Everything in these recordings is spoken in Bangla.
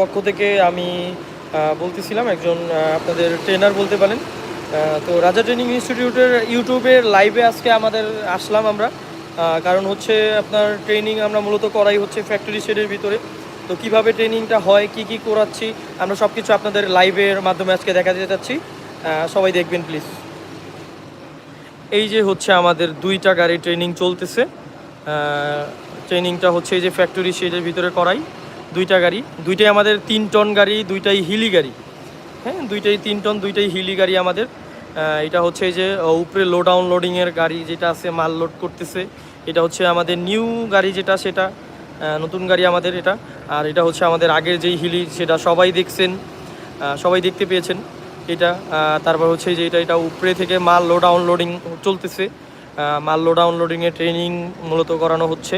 পক্ষ থেকে আমি বলতেছিলাম, একজন আপনাদের ট্রেনার বলতে পারেন। তো রাজা ট্রেনিং ইনস্টিটিউটের ইউটিউবের লাইভে আজকে আমাদের আসলাম আমরা। কারণ হচ্ছে আপনার ট্রেনিং আমরা মূলত করাই হচ্ছে ফ্যাক্টরি শেডের ভিতরে। তো কীভাবে ট্রেনিংটা হয়, কি কি করাচ্ছি, আমরা সব কিছু আপনাদের লাইভের মাধ্যমে আজকে দেখা দিতে চাচ্ছি। সবাই দেখবেন প্লিজ এই যে হচ্ছে আমাদের দুইটা গাড়ি ট্রেনিং চলতেছে। ট্রেনিংটা হচ্ছে এই যে ফ্যাক্টরি শেডের ভিতরে করাই। দুইটা গাড়ি, দুইটাই আমাদের তিন টন গাড়ি, দুইটাই হিলি গাড়ি। হ্যাঁ দুইটাই তিন টন, দুইটাই হিলি গাড়ি আমাদের। এটা হচ্ছে যে উপরে লোড আনলোডিংয়ের গাড়ি যেটা আছে, মাল লোড করতেছে। এটা হচ্ছে আমাদের নিউ গাড়ি যেটা, সেটা নতুন গাড়ি আমাদের এটা। আর এটা হচ্ছে আমাদের আগের যেই হিলি, সেটা সবাই দেখছেন সবাই দেখতে পেয়েছেন এটা। তারপর হচ্ছে যে এটা এটা উপরে থেকে মাল লোড আনলোডিং চলতেছে। মাল লোড আনলোডিংয়ে ট্রেনিং মূলত করানো হচ্ছে।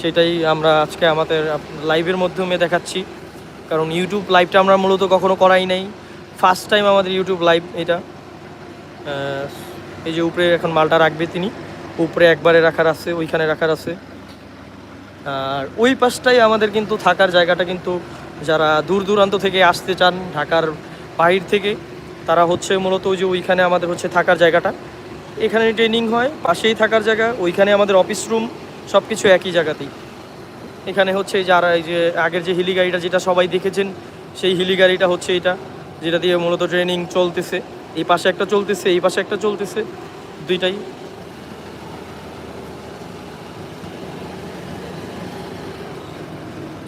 সেটাই আমরা আজকে আমাদের লাইভের মাধ্যমে দেখাচ্ছি। কারণ ইউটিউব লাইভটা আমরা মূলত কখনো করাই নাই। ফার্স্ট টাইম আমাদের ইউটিউব লাইভ এটা। এই যে উপরে এখন মালটা রাখবে তিনি। উপরে একবারে রাখার আছে, ওইখানে রাখার আছে। আর ওই পাশটাই আমাদের কিন্তু থাকার জায়গাটা কিন্তু যারা দূর দূরান্ত থেকে আসতে চান, ঢাকার বাহির থেকে, তারা হচ্ছে মূলত ওই যে ওইখানে আমাদের হচ্ছে থাকার জায়গাটা। এখানে ট্রেনিং হয়, পাশেই থাকার জায়গা, ওইখানে আমাদের অফিস রুম সব কিছু একই জায়গাতেই। এখানে হচ্ছে যারা এই যে আগের যে হিলি গাড়িটা যেটা সবাই দেখেছেন, সেই হিলি গাড়িটা হচ্ছে এটা, যেটা দিয়ে মূলত ট্রেনিং চলতেছে। এই পাশে একটা চলতেছে, এই পাশে একটা চলতেছে, দুইটাই।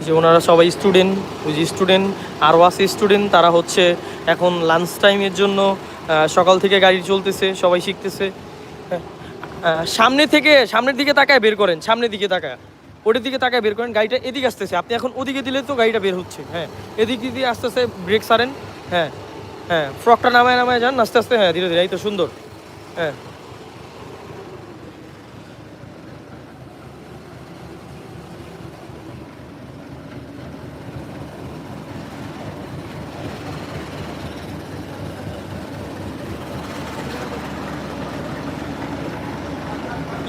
যে ওনারা সবাই স্টুডেন্ট ওই যে স্টুডেন্ট আরও আছে স্টুডেন্ট তারা হচ্ছে এখন লাঞ্চ টাইমের জন্য সকাল থেকে গাড়ি চলতেছে, সবাই শিখতেছে। সামনে থেকে, সামনের দিকে তাকায় বের করেন, সামনের দিকে তাকায়। ওটার দিকে তাকায় বের করেন, গাড়িটা এদিকে আসতেছে। আপনি এখন ওদিকে দিলে তো গাড়িটা বের হচ্ছে হ্যাঁ। এদিক দিয়ে আস্তে আস্তে ব্রেক সারেন হ্যাঁ হ্যাঁ। ফ্রকটা নামায় নামায় যান, আস্তে আস্তে হ্যাঁ ধীরে ধীরে, এই তো সুন্দর হ্যাঁ।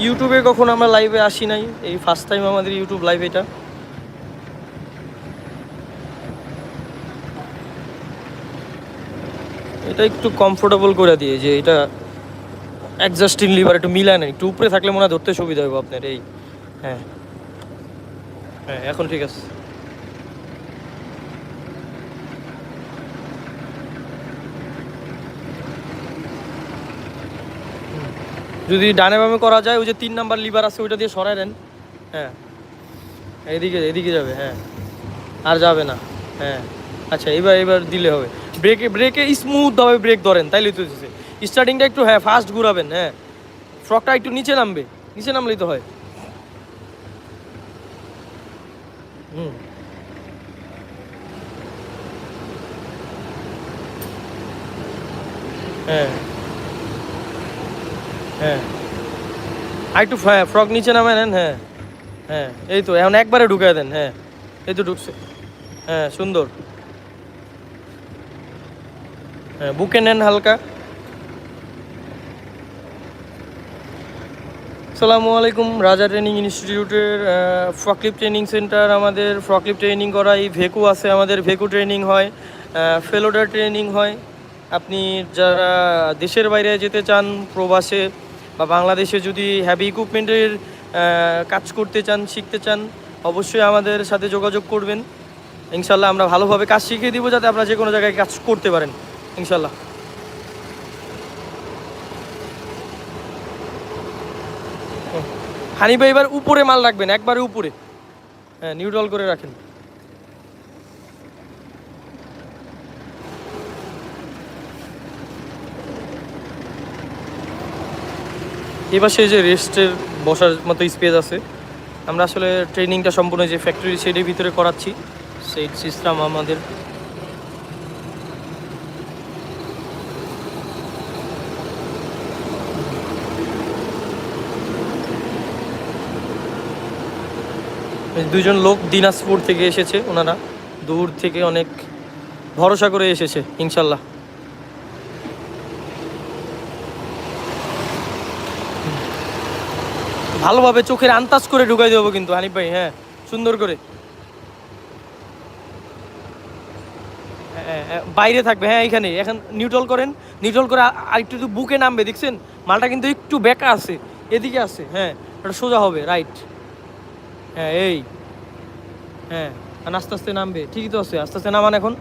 ইউটিউবে কখন আমরা লাইভে আসি নাই। এই ফার্স্ট টাইম আমাদের ইউটিউব লাইভ এটা। এটা একটু কমফোর্টেবল করে দিয়ে যে এটা অ্যাডজাস্টিং লিভার একটু মিলায় না একটু উপরে থাকলে মনে হয় ধরতে সুবিধা হবে আপনার, এই। হ্যাঁ। হ্যাঁ এখন ঠিক আছে। যদি ডানে বামে করা যায়, ওই যে তিন নাম্বার লিভার আছে, ওইটা দিয়ে সরাই দেন। হ্যাঁ। এদিকে এদিকে যাবে হ্যাঁ। আর যাবে না হ্যাঁ। আচ্ছা এবার এবার দিলে হবে। ব্রেকে ব্রেকে স্মুথভাবে ব্রেক ধরেন, তাইলে তো স্টার্টিংটা একটু হ্যাঁ ফাস্ট ঘুরাবেন হ্যাঁ। ফ্রকটা একটু নিচে নামবে, নিচে নামলেই তো হয়। হুম। হ্যাঁ। হ্যাঁ। আর একটু হ্যাঁ ফ্রক নিচে নামে নেন হ্যাঁ। হ্যাঁ এই তো, এখন একবারে ঢুকায় দেন হ্যাঁ। এই তো ঢুকছে। হ্যাঁ সুন্দর। হ্যাঁ বুকে নেন হালকা। আসসালামু আলাইকুম, রাজা ট্রেনিং ইনস্টিটিউটের ফ্রকলিপ ট্রেনিং সেন্টার। আমাদের ফ্রকলিপ ট্রেনিং করা এই ভেকু আছে, আমাদের ভেকু ট্রেনিং হয় ফেলোডার ট্রেনিং হয়। আপনি যারা দেশের বাইরে যেতে চান, প্রবাসে বা বাংলাদেশে যদি হ্যাভি ইকুইপমেন্টের কাজ করতে চান, শিখতে চান, অবশ্যই আমাদের সাথে যোগাযোগ করবেন। ইনশাল্লাহ আমরা ভালোভাবে কাজ শিখিয়ে দিব যাতে আপনারা যে কোনো জায়গায় কাজ করতে পারেন ইনশাল্লাহ হানি ভাই, এবার উপরে মাল রাখবেন, একবারে উপরে। হ্যাঁ নিউট্রাল করে রাখেন। এবার সেই যে রেস্টের বসার মতো স্পেস আছে। আমরা আসলে ট্রেনিংটা সম্পূর্ণ যে ফ্যাক্টরি শেডের ভিতরে করাচ্ছি, সেই সিস্টেম আমাদের। দুজন লোক দিনাজপুর থেকে এসেছে, ওনারা দূর থেকে অনেক ভরসা করে এসেছে, ইনশাল্লাহ। ভালোভাবে চোখের আন্তাজ করে ঢুকাই দেবো কিন্তু হানিফ ভাই হ্যাঁ সুন্দর করে। হ্যাঁ, হ্যাঁ, বাইরে থাকবে হ্যাঁ এখানে এখন নিউট্রাল করেন নিউট্রাল করে আরেকটু একটু বুকে নামবে দেখছেন? মালটা কিন্তু একটু বেঁকা আছে এদিকে আছে হ্যাঁ ওটা সোজা হবে রাইট হ্যাঁ এই হ্যাঁ আর আস্তে আস্তে নামবে ঠিকই তো আছে আস্তে আস্তে নামান এখন।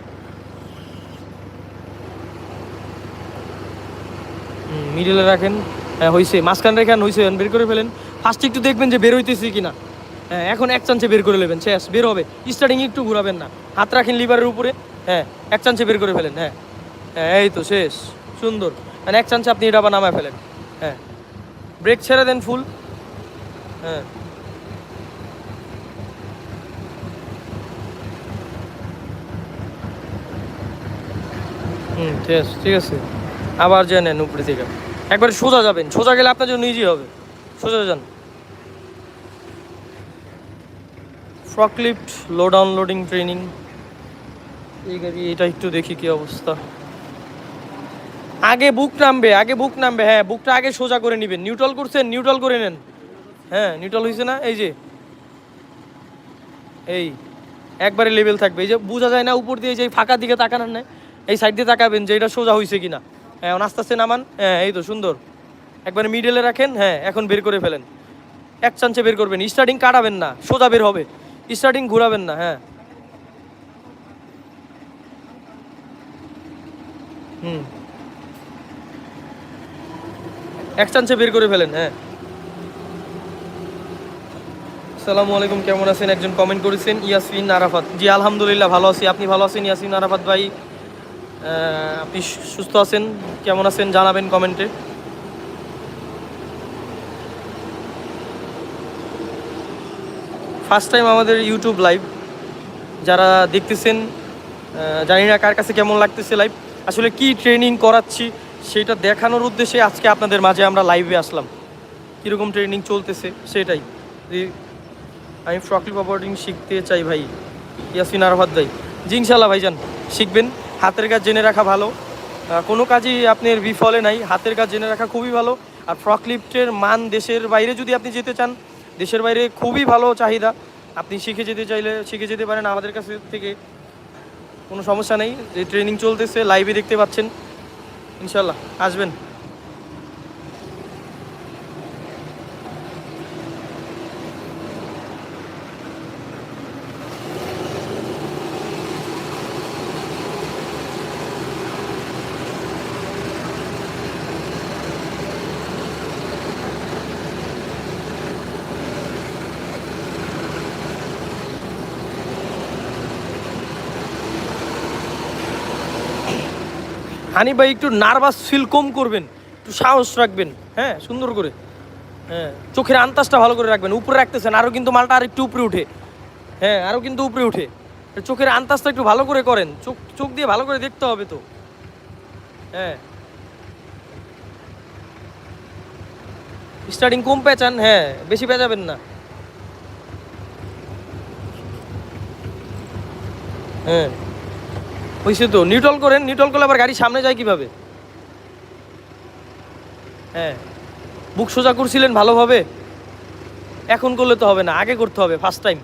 মিডলে রাখেন হ্যাঁ হয়েছে মাঝখান রেখেন হয়েছে বের করে ফেলেন। ফার্স্টে একটু দেখবেন যে বের হইতেছি কিনা। হ্যাঁ এখন এক চান্সে বের করে নেবেন। শেষ, বের হবে। স্টার্টিং একটু ঘুরাবেন না। হাত রাখেন লিভারের উপরে। হ্যাঁ এক চান্সে বের করে ফেলেন। হ্যাঁ হ্যাঁ এই তো শেষ। সুন্দর। মানে এক চান্সে আপনি এটা আবার নামায় ফেলেন। হ্যাঁ ব্রেক ছেড়ে দেন ফুল হ্যাঁ। হুম ঠিক আছে ঠিক আছে। আবার যে নেন উপরে থেকে। একবার সোজা যাবেন। সোজা গেলে আপনার জন্য ইজি হবে। সোজা যান। Frock lift low downloading training. এই গাড়ি, এটা একটু দেখি কি অবস্থা। আগে বুক নামবে, আগে বুক নামবে হ্যাঁ বুকটা আগে সোজা করে নেবেন। নিউট্রাল করছেন নিউট্রাল করে নেন। হ্যাঁ নিউট্রাল হয়েছে না? এই যে। এই, একবারে লেভেল থাকবে। এই যে বোঝা যায় না উপর দিয়ে যে ফাঁকা দিকে তাকানোর নেই, এই সাইড দিয়ে তাকাবেন যে এটা সোজা হয়েছে কিনা। হ্যাঁ এখন আস্তে আস্তে নামান। হ্যাঁ এই তো সুন্দর। একবারে মিডলে রাখেন হ্যাঁ এখন বের করে ফেলেন। এক চান্সে বের করবেন। স্টার্টিং কাটাবেন না, সোজা বের হবে। স্টার্টিং ঘুরাবেন না হ্যাঁ। হুম। এক চান্সে বের করে ফেলেন হ্যাঁ। আসসালামু আলাইকুম, কেমন আছেন? একজন কমেন্ট করেছেন ইয়াসমিন আরাফাত। জি, আলহামদুলিল্লাহ, ভালো আছি। আপনি ভালো আছেন ইয়াসমিন আরাফাত ভাই? আপনি সুস্থ আছেন? কেমন আছেন? জানাবেন কমেন্টে ফার্স্ট টাইম আমাদের ইউটিউব লাইভ যারা দেখতেছেন জানি না কার কাছে কেমন লাগতেছে লাইভ আসলে কি ট্রেনিং করাচ্ছি, সেটা দেখানোর উদ্দেশ্যে আজকে আপনাদের মাঝে আমরা লাইভে আসলাম। কীরকম ট্রেনিং চলতেছে, সেটাই। আমি ফ্রকলিপ অপারেটিং শিখতে চাই ভাই, ইয়াসিন আরফাত ভাই। জি ভাইজান, শিখবেন। হাতের কাজ জেনে রাখা ভালো। কোনো কাজই আপনার বিফলে নাই। হাতের কাজ জেনে রাখা খুবই ভালো। আর ফ্রকলিফটের মান দেশের বাইরে যদি আপনি যেতে চান দেশের বাইরে খুবই ভালো চাহিদা। আপনি শিখে যেতে চাইলে শিখে যেতে পারেন। আমাদের কাছে থেকে কোনো সমস্যা নেই। যে ট্রেনিং চলতেছে লাইভে দেখতে পাচ্ছেন। ইনশাল্লাহ আসবেন। হানি ভাই একটু নার্ভাস ফিল কম করবেন, একটু সাহস রাখবেন হ্যাঁ সুন্দর করে। হ্যাঁ চোখের আন্তাজটা ভালো করে রাখবেন, উপরে রাখতেছেন আরও কিন্তু মালটা আর একটু উপরে উঠে। হ্যাঁ আরও কিন্তু উপরে উঠে। চোখের আন্তাজটা একটু ভালো করে করেন, চোখ চোখ দিয়ে ভালো করে দেখতে হবে তো। হ্যাঁ। স্টার্টিং কম পেঁচান হ্যাঁ বেশি পেঁচাবেন না। হ্যাঁ। হয়েছে তো নিউট্রাল করেন নিউট্রাল করলে আবার গাড়ি সামনে যায় কীভাবে? হ্যাঁ। বুক সোজা করছিলেন ভালোভাবে? এখন করলে তো হবে না, আগে করতে হবে ফার্স্ট টাইম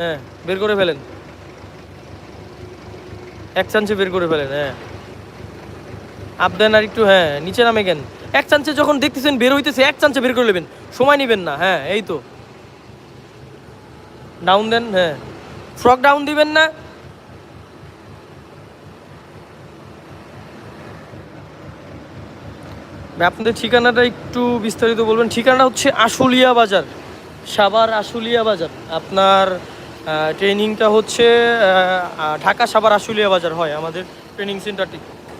হ্যাঁ বের করে ফেলেন। এক চান্সে বের করে ফেলেন হ্যাঁ। আপ দেন আর একটু হ্যাঁ নিচে নামে কেন? এক চান্সে যখন দেখতেছেন বের হইতেছে, এক চান্সে বের করে নেবেন, সময় নেবেন না হ্যাঁ এই তো। ডাউন দেন হ্যাঁ। ফ্রক ডাউন দিবেন না আপনাদের ঠিকানাটা একটু বিস্তারিত বলবেন? ঠিকানা হচ্ছে আশুলিয়া বাজার সাবার আশুলিয়া বাজার। আপনার ট্রেনিংটা হচ্ছে ঢাকা সাবার আশুলিয়া বাজার হয় আমাদের ট্রেনিং সেন্টারটি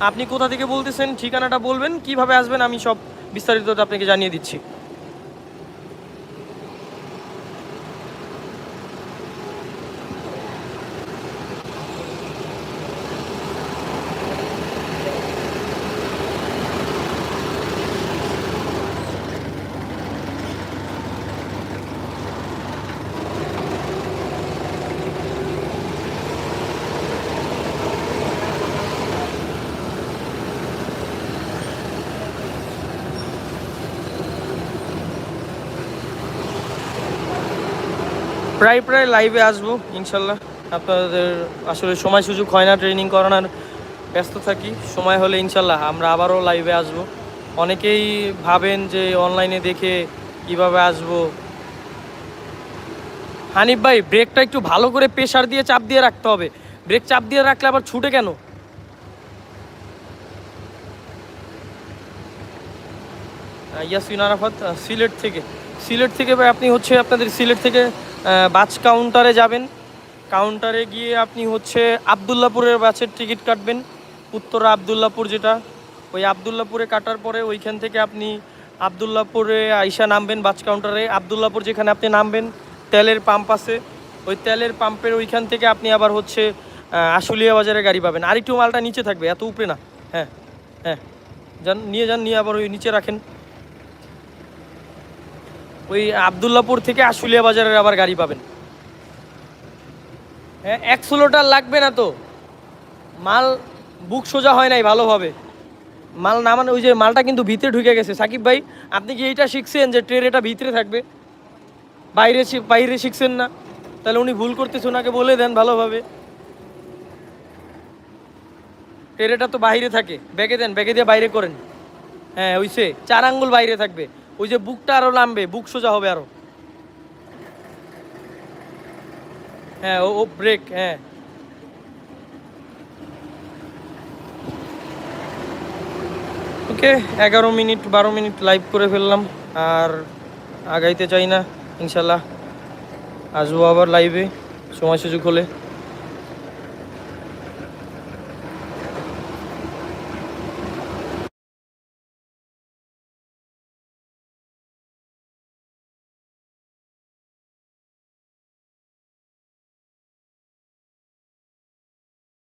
আপনি কোথা থেকে বলতেছেন, ঠিকানাটা বলবেন, কীভাবে আসবেন আমি সব বিস্তারিত আপনাকে জানিয়ে দিচ্ছি। প্রায় প্রায় লাইভে আসব, ইনশাল্লাহ। আপনাদের আসলে সময় সুযোগ হয় না ট্রেনিং করানোর। ব্যস্ত থাকি, সময় হলে ইনশাল্লাহ আমরা আবারও লাইভে আসব। অনেকেই ভাবেন যে অনলাইনে দেখে কীভাবে আসব। হানিফ ভাই ব্রেকটা একটু ভালো করে প্রেশার দিয়ে চাপ দিয়ে রাখতে হবে। ব্রেক চাপ দিয়ে রাখলে আবার ছুটে কেন? ইয়াসিন আরাফাত সিলেট থেকে। সিলেট থেকে ভাই, আপনি হচ্ছে আপনাদের সিলেট থেকে বাস কাউন্টারে যাবেন। কাউন্টারে গিয়ে আপনি হচ্ছে আবদুল্লাপুরের বাসের টিকিট কাটবেন। উত্তরা আবদুল্লাপুর যেটা। ওই আবদুল্লাপুরে কাটার পরে ওইখান থেকে আপনি আবদুল্লাপুরে আইসা নামবেন বাস কাউন্টারে আবদুল্লাপুর যেখানে আপনি নামবেন, তেলের পাম্প আছে। ওই তেলের পাম্পের ওইখান থেকে আপনি আবার হচ্ছে আশুলিয়া বাজারে গাড়ি পাবেন। আর একটু মালটা নিচে থাকবে, এত উপরে না। হ্যাঁ হ্যাঁ। যান, নিয়ে যান, নিয়ে আবার ওই নিচে রাখেন। ওই আবদুল্লাপুর থেকে আশুলিয়া বাজারের আবার গাড়ি পাবেন। হ্যাঁ একশোলোটার লাগবে না তো? মাল বুক সোজা হয় নাই ভালোভাবে। মাল নামান ওই যে মালটা কিন্তু ভিতরে ঢুকে গেছে। সাকিব ভাই, আপনি কি এইটা শিখছেন যে ট্রেন এটা ভিতরে থাকবে? বাইরে বাইরে শিখছেন না? তাহলে উনি ভুল করতেছে, ওনাকে বলে দেন ভালোভাবে। ট্রেটা তো বাইরে থাকে। ব্যাগে দেন, ব্যাগে দিয়ে বাইরে করেন। হ্যাঁ ওইসে চার আঙ্গুল বাইরে থাকবে। ওই যে বুকটা আরও নামবে, বুক সোজা হবে আরও। হ্যাঁ ও ব্রেক হ্যাঁ। ওকে, এগারো মিনিট, বারো মিনিট লাইভ করে ফেললাম, আর আগাইতে চাই না, ইনশাল্লাহ। আসব আবার লাইভে সময় সুযোগ হলে।